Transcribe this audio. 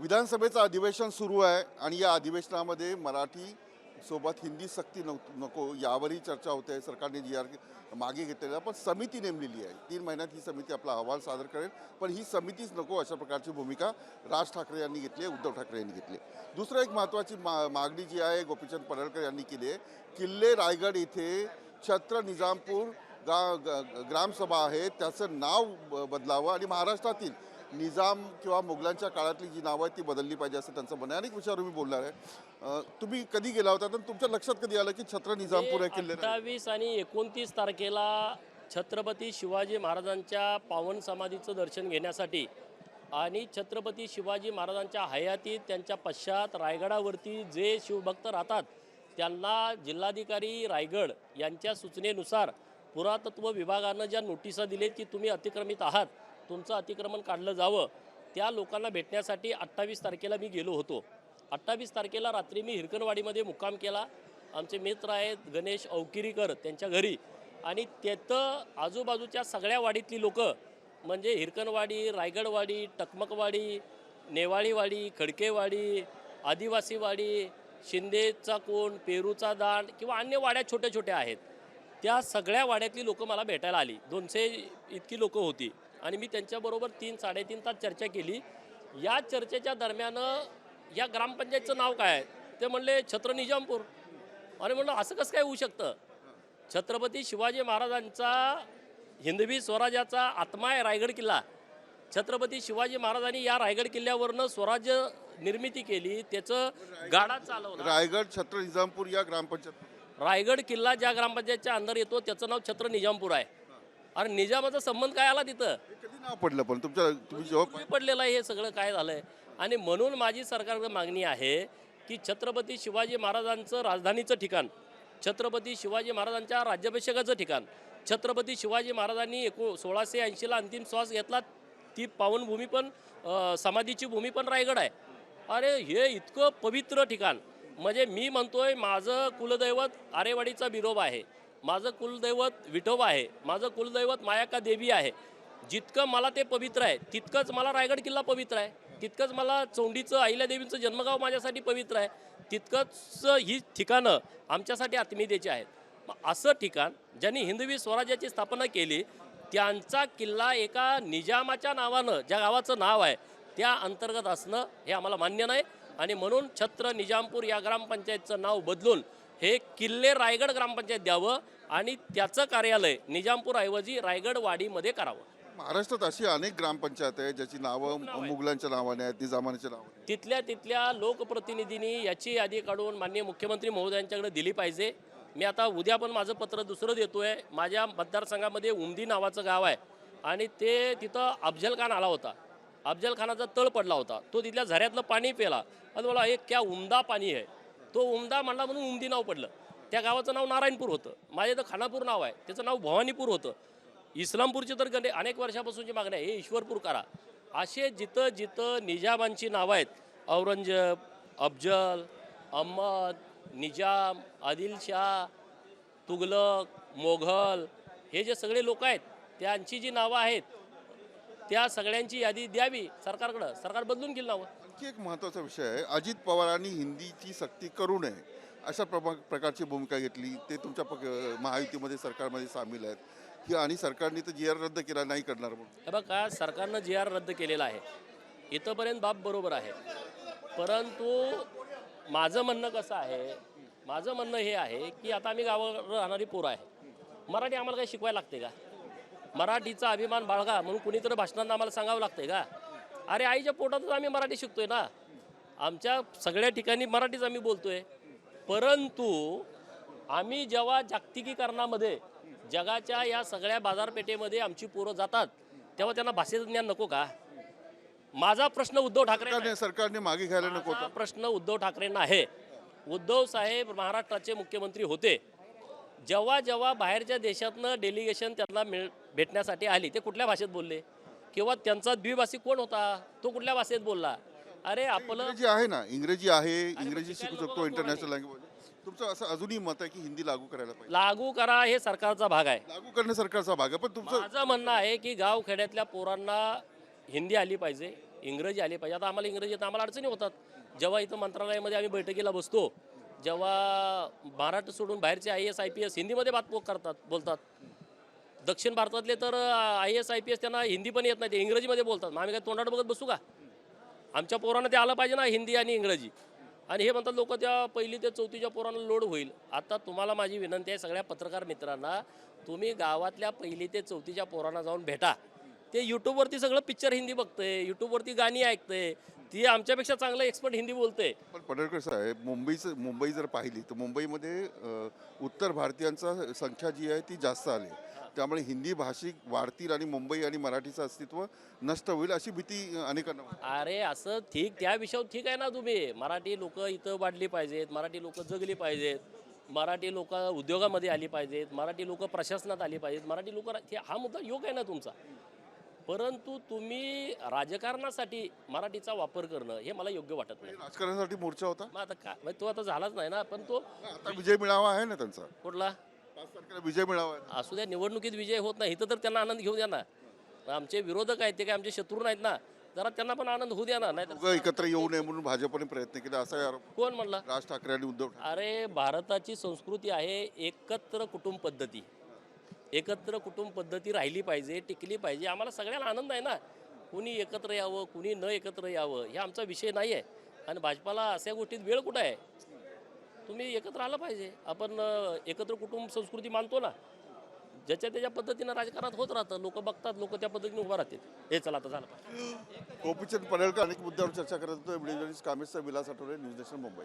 विधानसभेचं अधिवेशन सुरू आहे आणि या अधिवेशनामध्ये मराठी सोबत हिंदी सक्ती नक- नको यावरही चर्चा होते. सरकारने जी आर मागे घेतलेला पण समिती नेमलेली आहे. तीन महिन्यात ही समिती आपला अहवाल सादर करेल. पण ही समितीच नको अशा प्रकारची भूमिका राज ठाकरे यांनी घेतली आहे उद्धव ठाकरे यांनी घेतली आहे. दुसरं एक महत्त्वाची मा मागणी जी आहे गोपीचंद पडळकर यांनी केली आहे किल्ले रायगड इथे छत्र निजामपूर गा ग्रामसभा आहे. त्याचं नाव ब- बदलावं आणि महाराष्ट्रातील निजाम किंवा मुघलांच्या काळातली जी नावं आहेत ती बदलली पाहिजे असं त्यांचं म्हणणं आहे. अनेक विषयावर मी बोलणार आहे. तुम्ही कधी गेला होता? तर तुमच्या लक्षात कधी आलं की छत्र निजामपूर आहे किल्ले? अठ्ठावीस आणि एकोणतीस तारखेला छत्रपती शिवाजी महाराजांच्या पावन समाधीचं दर्शन घेण्यासाठी आणि छत्रपती शिवाजी महाराजांच्या हयातीत त्यांच्या पश्चात रायगडावरती जे शिवभक्त राहतात त्यांना जिल्हाधिकारी रायगड यांच्या सूचनेनुसार पुरातत्व विभागानं ज्या नोटिसा दिलेत की तुम्ही अतिक्रमित आहात. तुमचं अतिक्रमण काढलं जावं त्या लोकांना भेटण्यासाठी अठ्ठावीस तारखेला मी गेलो होतो. अठ्ठावीस तारखेला रात्री मी हिरकणवाडीमध्ये मुक्काम केला. आमचे मित्र आहेत गणेश अवकिरीकर त्यांच्या घरी. आणि तिथं आजूबाजूच्या सगळ्या वाडीतली लोकं म्हणजे हिरकणवाडी रायगडवाडी टकमकवाडी नेवाळीवाडी खडकेवाडी आदिवासीवाडी शिंदेचा कोण पेरूचा दांड किंवा अन्य वाड्या छोट्या छोट्या आहेत. त्या सगळ्या वाड्यातली लोकं मला भेटायला आली. दोनशे इतकी लोकं होती. आणि मी त्यांच्याबरोबर तीन साडेतीन तास चर्चा केली. या चर्चेच्या दरम्यान या ग्रामपंचायतचं नाव काय आहे? ते म्हणले छत्र निजामपूर. अरे म्हणलं असं कसं काय होऊ शकतं? छत्रपती शिवाजी महाराजांचा हिंदवी स्वराज्याचा आत्मा आहे रायगड किल्ला. छत्रपती शिवाजी महाराजांनी या रायगड किल्ल्यावरनं स्वराज्य निर्मिती केली. त्याचं गाडा चालवला. रायगड छत्र निजामपूर या ग्रामपंचायत. रायगड किल्ला ज्या ग्रामपंचायतच्या अंदर येतो त्याचं नाव छत्र निजामपूर आहे. आणि निजामाचा संबंध काय आला तिथं? कधी नाव पडलं पण? तुमच्या तुम्ही जेव्हा पूर्वी पडलेलं आहे हे सगळं काय झालंय? आणि म्हणून माझी सरकारकडे मागणी आहे की छत्रपती शिवाजी महाराजांचं राजधानीचं ठिकाण छत्रपती शिवाजी महाराजांच्या राज्याभिषेकाचं ठिकाण छत्रपती शिवाजी महाराजांनी एको सोळाशे ऐंशीला अंतिम श्वास घेतला. ती पावनभूमी पण अं, समाधीची भूमी पण रायगड आहे. अरे हे इतकं पवित्र ठिकाण. म्हणजे मी म्हणतोय माझं कुलदैवत आरेवाडीचा बिरोबा आहे. माझं कुलदैवत विठोबा आहे. माझं कुलदैवत मायाका देवी आहे. जितकं मला ते पवित्र आहे तितकंच मला रायगड किल्ला पवित्र आहे. तितकंच मला चौंडीचं अहिल्यादेवीचं जन्मगाव माझ्यासाठी पवित्र आहे. तितकंच ही ठिकाणं आमच्यासाठी आत्मीयतेची आहेत. असं ठिकाण ज्यांनी हिंदवी स्वराज्याची स्थापना केली त्यांचा किल्ला एका निजामाच्या नावानं ज्या गावाचं नाव आहे त्या अंतर्गत असणं हे आम्हाला मान्य नाही. आणि म्हणून छत्र निजामपूर या ग्रामपंचायतचं नाव बदलून हे किल्ले रायगड ग्रामपंचायत द्यावं आणि त्याचं कार्यालय निजामपूरऐवजी रायगड वाडीमध्ये करावं. महाराष्ट्रात अशी अनेक ग्रामपंचायत आहे ज्याची नावं मुघलांच्या नावाने आहेत निजामाच्या नावाने तिथल्या तिथल्या लोकप्रतिनिधींनी याची यादी काढून माननीय मुख्यमंत्री महोदयांच्याकडे दिली पाहिजे. मी आता उद्या पण माझं पत्र दुसरं देतो आहे माझ्या मतदारसंघामध्ये उमदी नावाचं गाव आहे आणि ते तिथं अफजल खान आला होता. अफजल खानाचा तळ पडला होता. तो तिथल्या झऱ्यातलं पाणी पेला आणि मला एक क्या उमदा पाणी आहे तो उमदा म्हणला म्हणून उमदी नाव पडलं. त्या गावाचं नाव नारायणपूर होतं. माझ्या इथं खानापूर नाव आहे. त्याचं नाव भवानीपूर होतं. इस्लामपूरची तर गणे अनेक वर्षापासूनची मागणी आहे. हे ईश्वरपूर करा. असे जिथं जिथं निजामांची नावं आहेत औरंगजेब अफजल अहमद निजाम आदिलशाह तुगलक मोघल हे जे सगळे लोक आहेत त्यांची जी नावं आहेत त्या सगळ्यांची यादी द्यावी सरकारकडं. सरकार बदलून घेईल नावं. आणखी एक महत्त्वाचा विषय आहे. अजित पवारांनी हिंदीची सक्ती करू नये अशा प्रमा प्रकारची भूमिका घेतली. ते तुमच्या पक महायुतीमध्ये सरकारमध्ये सामील आहेत. ही आणि सरकारने तर जी आर रद्द केला नाही करणार म्हणून. हे बघा सरकारनं जी आर रद्द केलेला आहे. इथंपर्यंत बाब बरोबर आहे. परंतु माझं म्हणणं कसं आहे माझं म्हणणं हे आहे की आता आम्ही गावावर राहणारी पोरं आहे. मराठी आम्हाला काही शिकवायला लागते का? मराठीचा अभिमान बाळगा म्हणून कुणीतरी भाषणांना आम्हाला सांगावं लागते का? अरे आईच्या पोटातच आम्ही मराठी शिकतोय ना. आमच्या सगळ्या ठिकाणी मराठीच आम्ही बोलतोय. परंतु आम्ही जेव्हा जागतिकीकरणामध्ये जगाच्या या सगळ्या बाजारपेठेमध्ये आमची पोरं जातात तेव्हा त्यांना भाषेचं ज्ञान नको का? माझा प्रश्न उद्धव ठाकरे सरकारने मागे घ्यायला नको प्रश्न उद्धव ठाकरेंना आहे. उद्धव साहेब महाराष्ट्राचे मुख्यमंत्री होते. जेव्हा जेव्हा बाहेरच्या देशातनं डेलिगेशन त्यांना मिळ भेटण्यासाठी आली ते कुठल्या भाषेत बोलले? किंवा त्यांचा द्विभाषिक कोण होता? तो कुठल्या भाषेत बोलला? अरे आपलं इंग्रजी आहे ना. इंग्रजी आहे. इंग्रजी शिकायला शिकू शकतो इंटरनॅशनल लँग्वेज तुमचं असं अजूनही मत आहे की हिंदी लागू करायला पाहिजे? लागू करा हे सरकारचा भाग आहे. लागू करणे सरकारचा भाग आहे पण तुमचं माझं म्हणणं आहे की गाव खेड्यातल्या पोरांना हिंदी आली पाहिजे इंग्रजी आली पाहिजे. आता आम्हाला इंग्रजी येतं आम्हाला अडचणी होतात. जेव्हा इथं मंत्रालयामध्ये आम्ही बैठकीला बसतो जेव्हा मराठी सोडून बाहेरचे I S I P S हिंदीमध्ये बात करतात बोलतात. दक्षिण भारतातले तर I S I P S त्यांना हिंदी पण येत नाही ते इंग्रजीमध्ये बोलतात. मग आम्ही काय तोंडात बघत बसू का? आमच्या पोरांना ते आलं पाहिजे ना हिंदी आणि इंग्रजी. आणि हे म्हणतात लोक त्या पहिली ते चौथीच्या पोरांना लोड होईल. आता तुम्हाला माझी विनंती आहे सगळ्या पत्रकार मित्रांना तुम्ही गावातल्या पहिली ते चौथीच्या पोरांना जाऊन भेटा. ते यूट्यूबवरती सगळं पिक्चर हिंदी बघतंय यूट्यूबवरती गाणी ऐकतंय. ती आमच्यापेक्षा चांगलं एक्सपर्ट हिंदी बोलते. पण पडळकर साहेब मुंबईचं मुंबई जर पाहिली तर मुंबईमध्ये उत्तर भारतीयांचा संख्या जी आहे ती जास्त आली त्यामुळे हिंदी भाषिक वाढतील आणि मुंबई आणि मराठीचं अस्तित्व नष्ट होईल अशी भीती अनेकांना. अरे असं ठीक त्या विषयावर ठीक आहे ना तुम्ही. मराठी लोक इथं वाढली पाहिजेत मराठी लोक जगली पाहिजेत मराठी लोक उद्योगामध्ये आली पाहिजेत मराठी लोक प्रशासनात आली पाहिजेत मराठी लोक हा मुद्दा योग आहे ना तुमचा? परंतु तुम्ही राजकारणासाठी मराठीचा वापर करणं हे मला योग्य वाटत नाही. राजकारणासाठी मोर्चा होता? मग आता का? मग तो आता झालाच नाही ना पण तो आता विजय मिळावा आहे ना त्यांचा. कुठला? पाच तारखेला विजय मिळावा आहे असू द्या निवडणुकीत विजय होत नाही इथं तर त्यांना आनंद घेऊ द्या ना. आमचे विरोधक आहेत ते काय आमचे शत्रू नाहीत ना. जरा त्यांना पण आनंद होऊ द्या ना नाही दोघं एकत्र येऊ नये म्हणून भाजपने प्रयत्न केले असा आरोप. कोण म्हणला? राज ठाकरे आणि उद्धव ठाकरे. अरे भारताची संस्कृती आहे एकत्र कुटुंब पद्धती. एकत्र कुटुंब पद्धती राहिली पाहिजे टिकली पाहिजे. आम्हाला सगळ्यांना आनंद आहे ना. कुणी एकत्र यावं कुणी न एकत्र यावं हे आमचा विषय नाही आहे. आणि भाजपाला अशा गोष्टीत वेळ कुठं आहे? तुम्ही एकत्र आलं पाहिजे. आपण एकत्र कुटुंब संस्कृती मानतो ना. ज्याच्या त्याच्या पद्धतीनं राजकारणात होत राहतं. लोक बघतात लोक त्या पद्धतीने उभा राहतात. हे चला आता झालं पाहिजे. गोपीचंद पडळकर अनेक मुद्द्यावर चर्चा करत होतो. कामेशचा विलास आठवले न्यूज नेशन मुंबई.